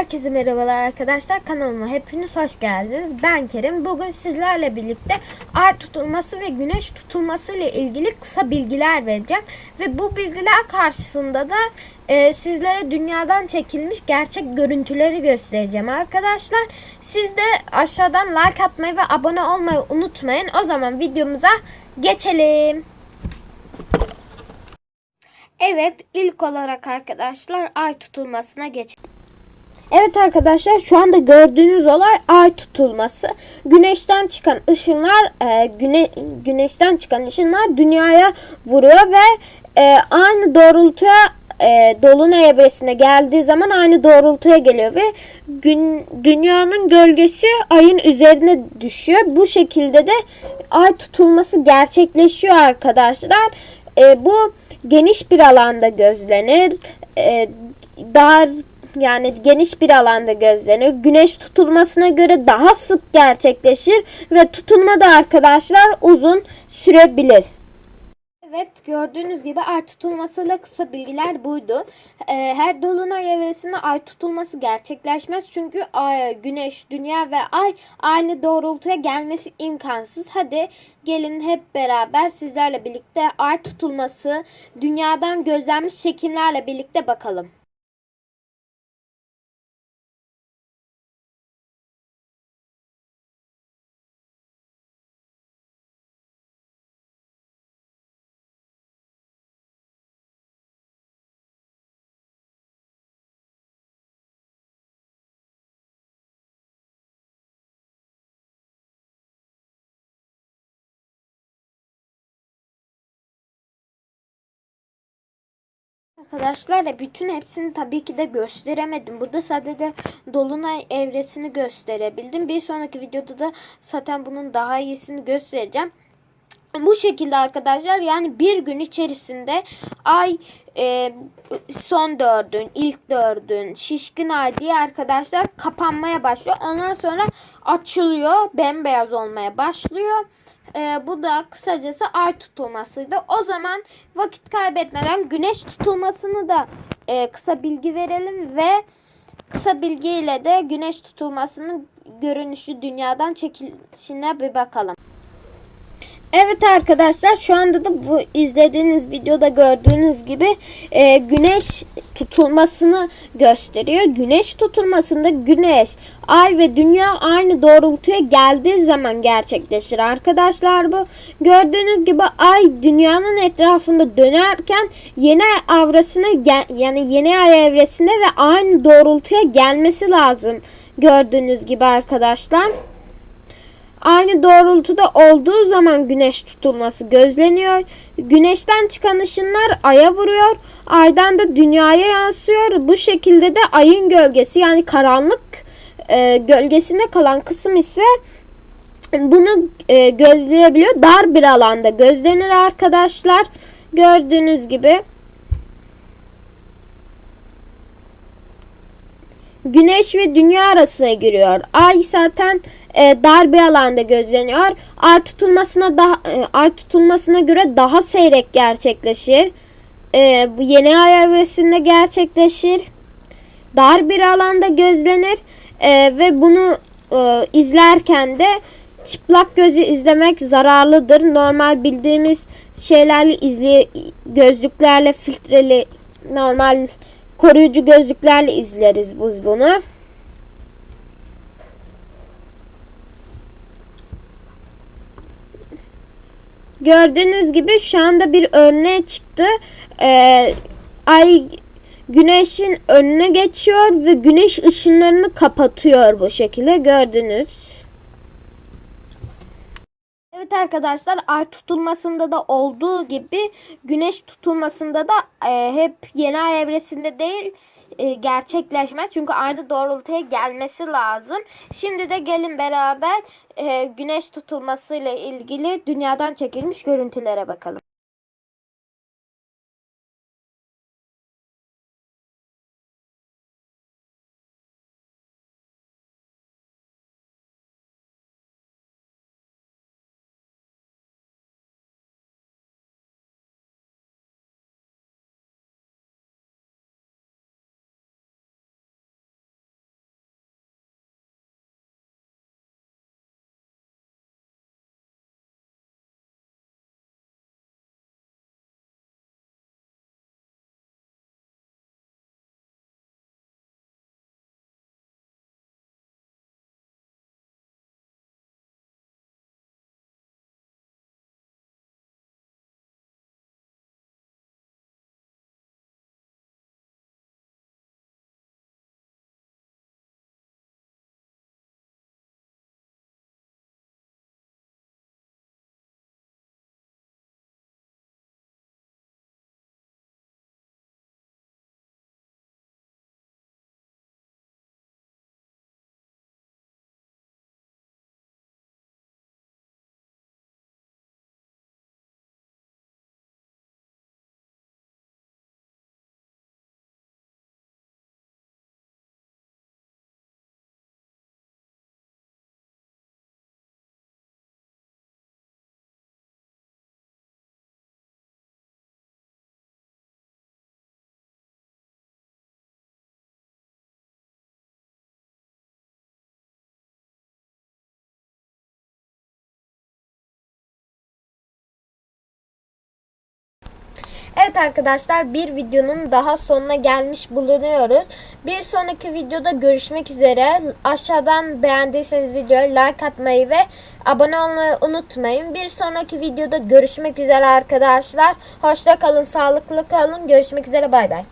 Herkese merhabalar arkadaşlar. Kanalıma hepiniz hoş geldiniz. Ben Kerim. Bugün sizlerle birlikte ay tutulması ve güneş tutulması ile ilgili kısa bilgiler vereceğim. Ve bu bilgiler karşısında da e, sizlere dünyadan çekilmiş gerçek görüntüleri göstereceğim arkadaşlar. Siz de aşağıdan like atmayı ve abone olmayı unutmayın. O zaman videomuza geçelim. Evet ilk olarak arkadaşlar ay tutulmasına geçelim. Evet arkadaşlar şu anda gördüğünüz olay ay tutulması. Güneşten çıkan ışınlar e, güne, güneşten çıkan ışınlar dünyaya vuruyor ve e, aynı doğrultuya e, dolunay evresine geldiği zaman aynı doğrultuya geliyor ve gün, dünyanın gölgesi ayın üzerine düşüyor. Bu şekilde de ay tutulması gerçekleşiyor arkadaşlar. E, bu geniş bir alanda gözlenir. E, dar yani geniş bir alanda gözlenir. Güneş tutulmasına göre daha sık gerçekleşir ve tutulma da arkadaşlar uzun sürebilir. Evet gördüğünüz gibi ay tutulmasıyla kısa bilgiler buydu. Ee, her dolunay evresinde ay tutulması gerçekleşmez. Çünkü ay, güneş, dünya ve ay aynı doğrultuya gelmesi imkansız. Hadi gelin hep beraber sizlerle birlikte ay tutulması dünyadan gözlenmiş çekimlerle birlikte bakalım. Arkadaşlar bütün hepsini tabii ki de gösteremedim. Burada sadece dolunay evresini gösterebildim. Bir sonraki videoda da zaten bunun daha iyisini göstereceğim. Bu şekilde arkadaşlar yani bir gün içerisinde ay e, son dördün, ilk dördün, şişkin ay diye arkadaşlar kapanmaya başlıyor. Ondan sonra açılıyor, bembeyaz olmaya başlıyor. E, bu da kısacası ay tutulmasıydı. O zaman vakit kaybetmeden güneş tutulmasını da e, kısa bilgi verelim ve kısa bilgiyle de güneş tutulmasının görünüşü dünyadan çekilişine bir bakalım. Evet arkadaşlar şu anda da bu izlediğiniz videoda gördüğünüz gibi e, güneş tutulmasını gösteriyor. Güneş tutulmasında güneş, ay ve dünya aynı doğrultuya geldiği zaman gerçekleşir arkadaşlar bu. Gördüğünüz gibi ay dünyanın etrafında dönerken yeni ay evrasına yani yeni ay evresinde ve aynı doğrultuya gelmesi lazım. Gördüğünüz gibi arkadaşlar. Aynı doğrultuda olduğu zaman güneş tutulması gözleniyor. Güneşten çıkan ışınlar aya vuruyor. Aydan da dünyaya yansıyor. Bu şekilde de ayın gölgesi yani karanlık e, gölgesinde kalan kısım ise bunu e, gözleyebiliyor. Dar bir alanda gözlenir arkadaşlar. Gördüğünüz gibi. Güneş ve dünya arasına giriyor. Ay zaten e, dar bir alanda gözleniyor. Ay tutulmasına daha e, ay tutulmasına göre daha seyrek gerçekleşir. E, bu yeni ay evresinde gerçekleşir. Dar bir alanda gözlenir e, ve bunu e, izlerken de çıplak gözü izlemek zararlıdır. Normal bildiğimiz şeylerle izleye gözlüklerle filtreli normal koruyucu gözlüklerle izleriz biz bunu. Gördüğünüz gibi şu anda bir örneğe çıktı. Ee, ay güneşin önüne geçiyor ve güneş ışınlarını kapatıyor bu şekilde gördünüz. Evet arkadaşlar ay tutulmasında da olduğu gibi güneş tutulmasında da e, hep yeni ay evresinde değil e, gerçekleşmez. Çünkü aynı doğrultuya gelmesi lazım. Şimdi de gelin beraber e, güneş tutulmasıyla ilgili dünyadan çekilmiş görüntülere bakalım. Evet arkadaşlar bir videonun daha sonuna gelmiş bulunuyoruz. Bir sonraki videoda görüşmek üzere. Aşağıdan beğendiyseniz videoya like atmayı ve abone olmayı unutmayın. Bir sonraki videoda görüşmek üzere arkadaşlar. Hoşça kalın, sağlıklı kalın. Görüşmek üzere bay bay.